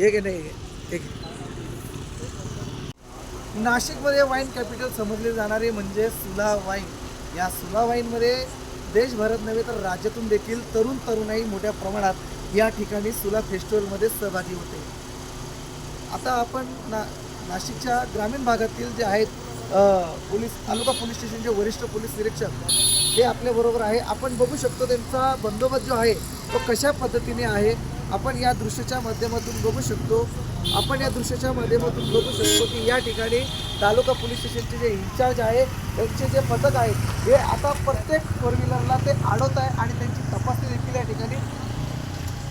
एक नाही एक नाशिकमध्ये वाईन कॅपिटल समजले जाणारे म्हणजे सुला वाईन या सुला वाईनमध्ये देशभरात नव्हे तर राज्यातून देखील तरुण तरुणाई मोठ्या प्रमाणात या ठिकाणी सुला फेस्टिवलमध्ये सहभागी होते. आता आपण ना नाशिकच्या ग्रामीण भागातील जे आहेत पोलीस तालुका पोलीस स्टेशनचे वरिष्ठ पोलीस निरीक्षक हे आपल्याबरोबर आहे. आपण बघू शकतो त्यांचा बंदोबस्त जो आहे तो कशा पद्धतीने आहे? आपण या दृश्याच्या माध्यमातून बघू शकतो. आपण या दृश्याच्या माध्यमातून बघू शकतो की या ठिकाणी तालुका पोलीस स्टेशनचे जे इन्चार्ज आहे त्यांचे जे पथक आहे हे आता प्रत्येक फोर व्हीलरला ते अडवत आहे आणि त्यांची तपासणी देखील या ठिकाणी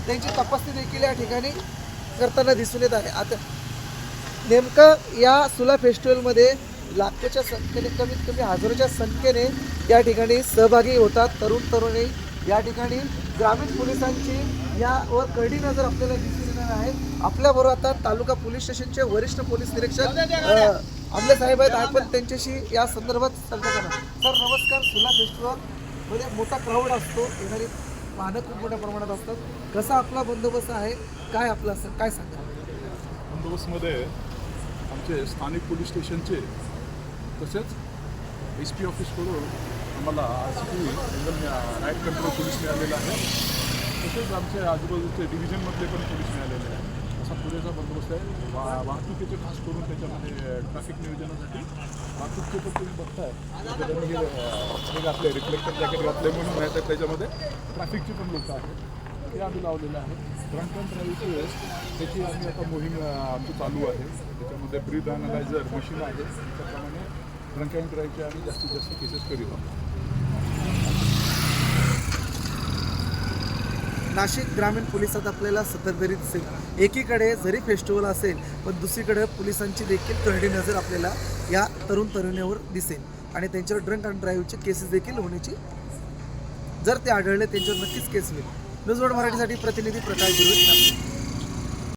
त्यांची तपासणी देखील या ठिकाणी करताना दिसून येत आहे. आता नेमकं या सुला फेस्टिवलमध्ये लाखोच्या संख्येने कमीत कमी हजारोच्या संख्येने या ठिकाणी सहभागी होतात तरुण तरुणी. या ठिकाणी ग्रामीण पोलिसांची यावर करडी नजर आपल्याला दिसून येणार आहे. आपल्याबरोबर आता तालुका पोलीस स्टेशनचे वरिष्ठ पोलीस निरीक्षक आमले साहेब आहेत. आपण त्यांच्याशी या संदर्भात चर्चा करणार सर नमस्कार. सुला फेस्टिवलमध्ये मोठा क्राऊड असतो. येणारी पाहणं खूप मोठ्या प्रमाणात असतात. कसा आपला बंदोबस्त आहे? काय आपला असं काय सांगा बंदोबस्तमध्ये आमचे स्थानिक पोलीस स्टेशनचे तसेच एस पी ऑफिसकडून आम्हाला R C right control police मिळालेला आहे. तसेच आमच्या आजूबाजूचे डिव्हिजनमधले पण पोलीस मिळालेले आहे असा पुरेसा बंदोबस्त आहे. वा वाहतुकीचे खास करून त्याच्यामध्ये ट्रॅफिक नियोजनासाठी वाहतूकचे पण तुम्ही बघताय. म्हणजे त्याच्यामध्ये हे, घातले रिफ्लेक्टर जॅकेट घातले म्हणून माहीत आहे त्याच्यामध्ये. ट्रॅफिकची पण लोक आहेत. ते आम्ही लावलेलं आहे. ड्रंक अँड ड्राईव्हची वेळेस त्याची आम्ही आता मोहीम आमची चालू आहे. त्याच्यामध्ये ब्रीथ अनालायझर मशीन आहे. त्याप्रमाणे ड्रंक अँड ड्राईव्हचे आम्ही जास्तीत जास्त केसेस करीत आहोत. नाशिक ग्रामीण पोलिसात आपल्याला सतर्करी दिसेल एकीकडे जरी फेस्टिवल असेल पण दुसरीकडे पोलिसांची देखील करडी नजर आपल्याला या तरुण तरुणीवर दिसेल. आणि त्यांच्यावर ड्रंक अँड ड्राईव्हचे केसेस देखील होण्याची जर ते आढळले त्यांच्यावर नक्कीच केस होईल. न्यूज वर्ड मराठीसाठी प्रतिनिधी प्रकाश गुरु नाशिक.